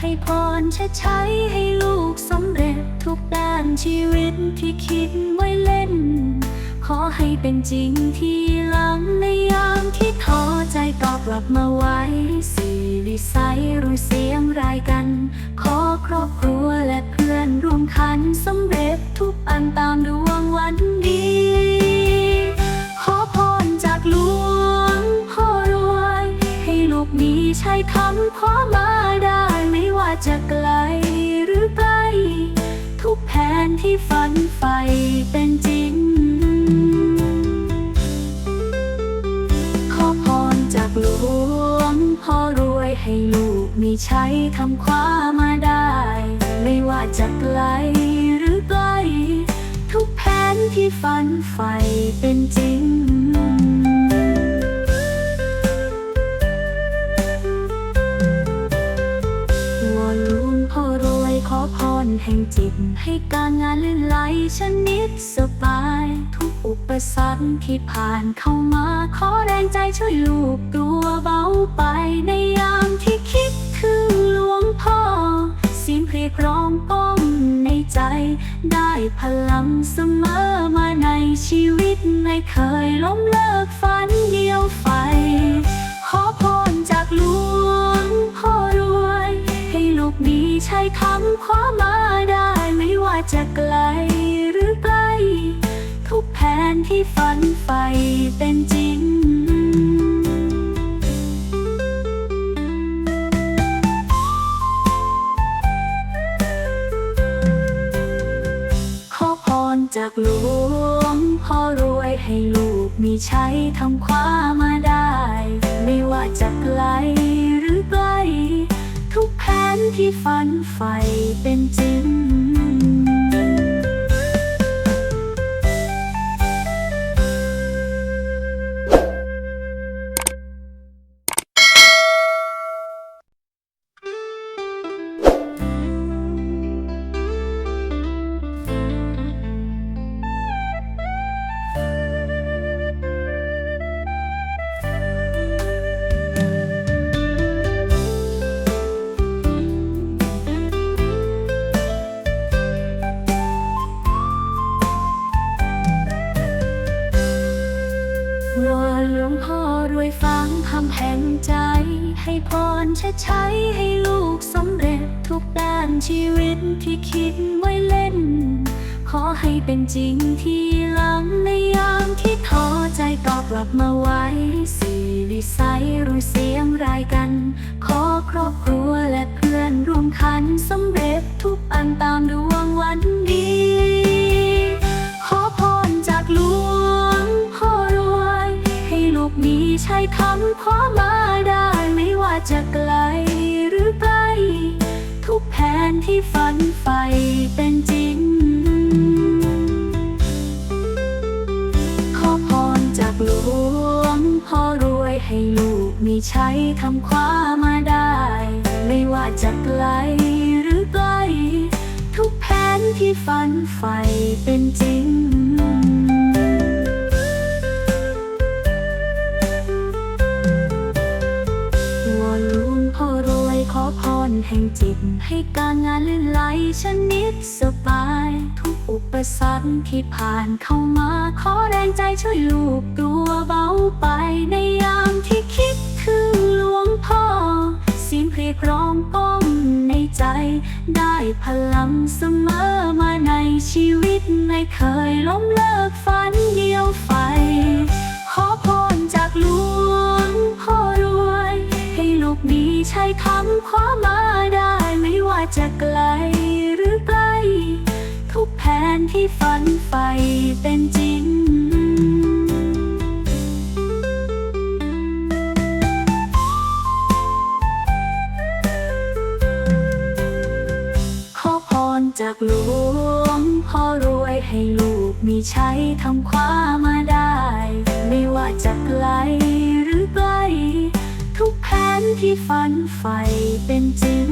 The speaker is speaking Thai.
ให้พรชดใช้ให้ลูกสำเร็จทุกด้านชีวิตที่คิดไว้เล่น ขอให้เป็นจริงที่หลังในยามที่ท้อใจตอบกลับมาไว้สีริไซรุ่ยเสียงรายกัน ขอครอบครัวและเพื่อนร่วมขันสำเร็จทุกอันตามดวงวันนี้ขอพรจากหลวงพ่อรวย ให้ลูกมีใช้คำขอมา จะไกลหรือใกล้ทุกแผนที่ฝันใฝ่เป็นจริง ขอพรจากหลวงพ่อรวยให้ลูกมีใช้ทำคว้ามาได้ ไม่ว่าจะไกลหรือใกล้ทุกแผนที่ฝันใฝ่เป็นจริง แห่งจิต ให้การงานลื่นไหลชนิดสบาย ทุกอุปสรรคที่ผ่านเข้ามา ขอแรงใจช่วยลูกตัวเบาไปในยามที่คิดถึงหลวงพ่อเสียงเพลงร้องก้องในใจ ได้พลังเสมอมาในชีวิตไม่เคยล้มเลิกฝันเดียวไฟ ขอพรจากหลวงพ่อ เป็นจริง ขอพรจากหลวงพ่อรวยให้ลูกมีใช้ทำคว้ามาได้ ไม่ว่าจะไกลหรือใกล้ทุกแผนที่ฝันใฝ่เป็นจริง ให้พรชดใช้ให้ลูกสำเร็จทุกด้านชีวิตที่คิดไว้เล่น ขอให้เป็นจริงที่หลังในยามที่ท้อใจตอบกลับมาไว้สีริไซรุ่ยเสียงรายกัน ขอครอบครัวและเพื่อนร่วมขันสำเร็จทุกอันตามดวงวันนี้ขอพรจากหลวงพ่อรวย ให้ลูกมีใช้คำขอมาได้ไม่ว่า จะไกลหรือใกล้ทุกแผนที่ฝันใฝ่เป็นจริง ขอพรจากหลวงพ่อรวยให้ลูกมีใช้ทำคว้ามาได้ ไม่ว่าจะไกลหรือใกล้ทุกแผนที่ฝันใฝ่เป็นจริง แห่งจิต ให้การงานลื่นไหลชนิดสบาย ทุกอุปสรรคที่ผ่านเข้ามา ขอแรงใจช่วยลูกตัวเบาไปในยามที่คิดถึงหลวงพ่อเสียงเพลงร้องก้องในใจ ได้พลังเสมอมาในชีวิต ไม่เคยล้มเลิกฝันเดียวไฟ ขอพรจากหลวง เป็นจริง ขอพรจากหลวงพ่อรวยให้ลูกมีใช้ทำคว้ามาได้ ไม่ว่าจะไกลหรือใกล้ทุกแผนที่ฝันใฝ่เป็นจริง